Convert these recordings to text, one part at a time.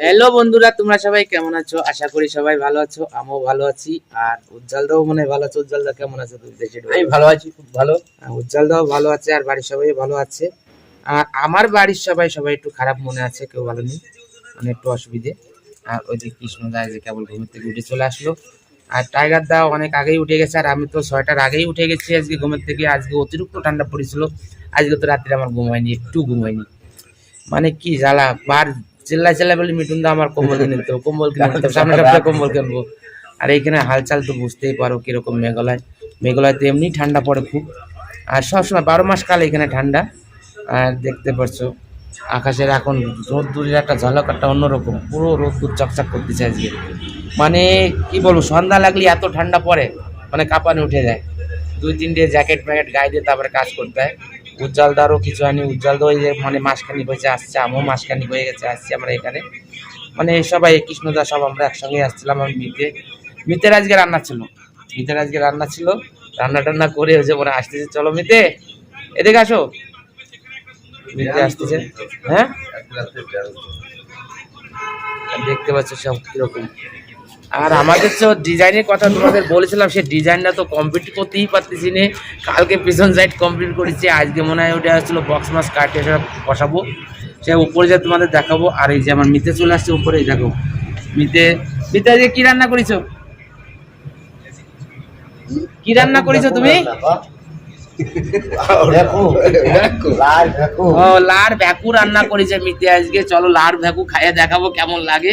Hello বন্ধুরা তোমরা সবাই কেমন আছো? আশা করি সবাই ভালো আছো আমিও ভালো আছি। আর উজ্জ্বল দাও মনে হয় ভালো আছে। উজ্জ্বল দা কেমন আছে? তুমি দেশে আমি ভালো আছি খুব ভালো। উজ্জ্বল দাও ভালো আছে আর বাড়ির সবাই ভালো আছে। আর আমার বাড়ির সবাই সবাই একটু খারাপ মনে আছে কেউ ভালো নেই। মানে একটু অসুবিধে। আর ওই যে কৃষ্ণ দা যে কেবল ঘুমের থেকে উঠে চলে আসলো। আর টাইগার দা অনেক আগেই উঠে গেছে আর আমি তো ছয়টার আগেই উঠে গেছি আজকে ঘুমের থেকে। আজকে অতিরিক্ত ঠান্ডা পড়েছিল। আজকে তো রাত্রে আমার ঘুম হয়নি একটু ঘুম হয়নি। মানে কি জ্বালা বার চিল্লা চিল্লা বলে, মিঠুন দা, আমার কম্বল কিনে দিতে কম্বল কিনে দিতে সামনে সপ্তাহে কম্বল কিনবো। আর এইখানে হালচাল তো বুঝতেই পারো কীরকম মেঘালয়। মেঘালয় তো এমনি ঠান্ডা পড়ে খুব। আর সবসময় বারো মাস কাল এখানে ঠান্ডা। আর দেখতে পারছ, আকাশের এখন রোদ্দুরের একটা ঝলক, একটা অন্যরকম। পুরো রোদ্দুর চকচক করতেছে আজকে। মানে কি বলব, সন্ধ্যা লাগলে এত ঠান্ডা পড়ে মানে কাঁপানি উঠে যায়। দুই তিনটে জ্যাকেট ম্যাকেট গায়ে দিয়ে তারপরে কাজ করতে হয়। উজ্জ্বল দারও কিছু হয়নি দা ওই যে মানে মাসখানি হয়েছে, আসছে, আমিও মাসখানি হয়ে গেছে, আসছি আমরা এখানে। মানে সবাই, কৃষ্ণদা সব আমরা একসঙ্গে আসছিলাম, আমি, মিতে। মিতের আজকে রান্না ছিল। মিতের আজকে রান্না ছিল। রান্না টান্না করে হয়েছে পরে আসতেছে। চলো মিতে, এদিকে আসো। মিতে আসতেছে। হ্যাঁ? দেখতে পাচ্ছ সব কীরকম। আর আমাদের তো ডিজাইনের কথা তোমাদের বলেছিলাম, সে ডিজাইনটা তো কমপ্লিট করতেই পারতেছি না। কালকে পিছন সাইড কমপ্লিট করেছি, আজকে মনে হয় ওটা আসছিল বক্স মাস কাটে সব বসাবো। সে উপরে যা তোমাদের দেখাবো, আর এই যে আমার মিতে চলে আসছে উপরে দেখো। মিতে মিতে যে কি রান্না করেছ? কি রান্না করেছ তুমি? ও লার ভ্যাকু রান্না করেছে মিতে আজকে। চলো লার ভ্যাকু খাইয়ে দেখাবো কেমন লাগে।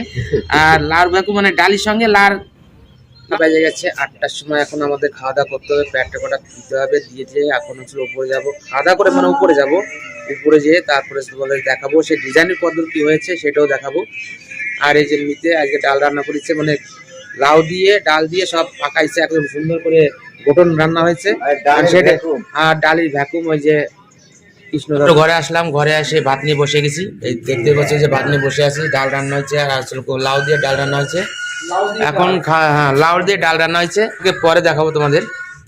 আর লার ভ্যাকু মানে ডালির সঙ্গে লার বেজে গেছে আটটার সময়। এখন আমাদের খাওয়া দাওয়া করতে হবে। প্যাটটা কটা দিতে হবে দিয়ে যে এখন হচ্ছে উপরে যাব। খাওয়া দাওয়া করে মানে উপরে যাব। উপরে যেয়ে তারপরে তোমাদের দেখাবো। সে ডিজাইনের কি হয়েছে সেটাও দেখাবো। আর এই যে মিতে আজকে ডাল রান্না করেছে মানে লাউ দিয়ে ডাল দিয়ে সব পাকাইছে একদম সুন্দর করে গঠন রান্না হয়েছে। আর ডাল সেটা ভ্যাকুম। আর ডালির ভ্যাকুম ওই যে কৃষ্ণ ঘরে আসলাম ঘরে এসে ভাত নিয়ে বসে গেছি। এই দেখতে পাচ্ছি যে ভাত নিয়ে বসে আছি ডাল রান্না হয়েছে আর আসলে লাউ দিয়ে ডাল রান্না হয়েছে এখন খা- হ্যাঁ লাউ দিয়ে ডাল রান্না হয়েছে। ওকে পরে দেখাবো তোমাদের।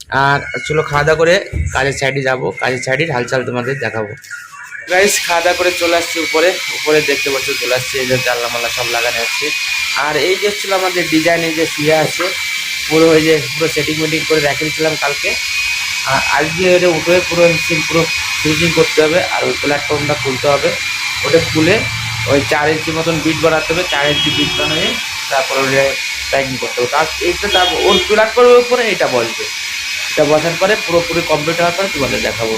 আর চলো খাওয়া দাওয়া করে কাজের সাইডে যাব। কাজের সাইডের হালচাল তোমাদের দেখাবো। গাইস খাওয়া দাওয়া করে চলে আসছি উপরে। উপরে দেখতে পাচ্ছ চলে আসছে এই যে জানলা মাল্লা সব লাগানো আছে আর এই যে ছিল আমাদের ডিজাইন যে শুয়ে আছে। পুরো ওই যে পুরো সেটিং মেটিং করে রেখেছিলাম কালকে। আর আজকে ওটা উঠে পুরো সিম পুরো ফিনিশিং করতে হবে, আর ওই প্ল্যাটফর্মটা খুলতে হবে। ওটা খুলে ওই চার ইঞ্চি মতন বিট বানাতে হবে, চার ইঞ্চি বিট বানিয়ে তারপরে ওটা প্যাকিং করতে হবে। তার এইটা তারপর ওর প্ল্যাটফর্মের উপরে এটা বসবে। এটা বসার পরে পুরোপুরি কমপ্লিট হওয়ার পরে তোমাদের দেখাবো।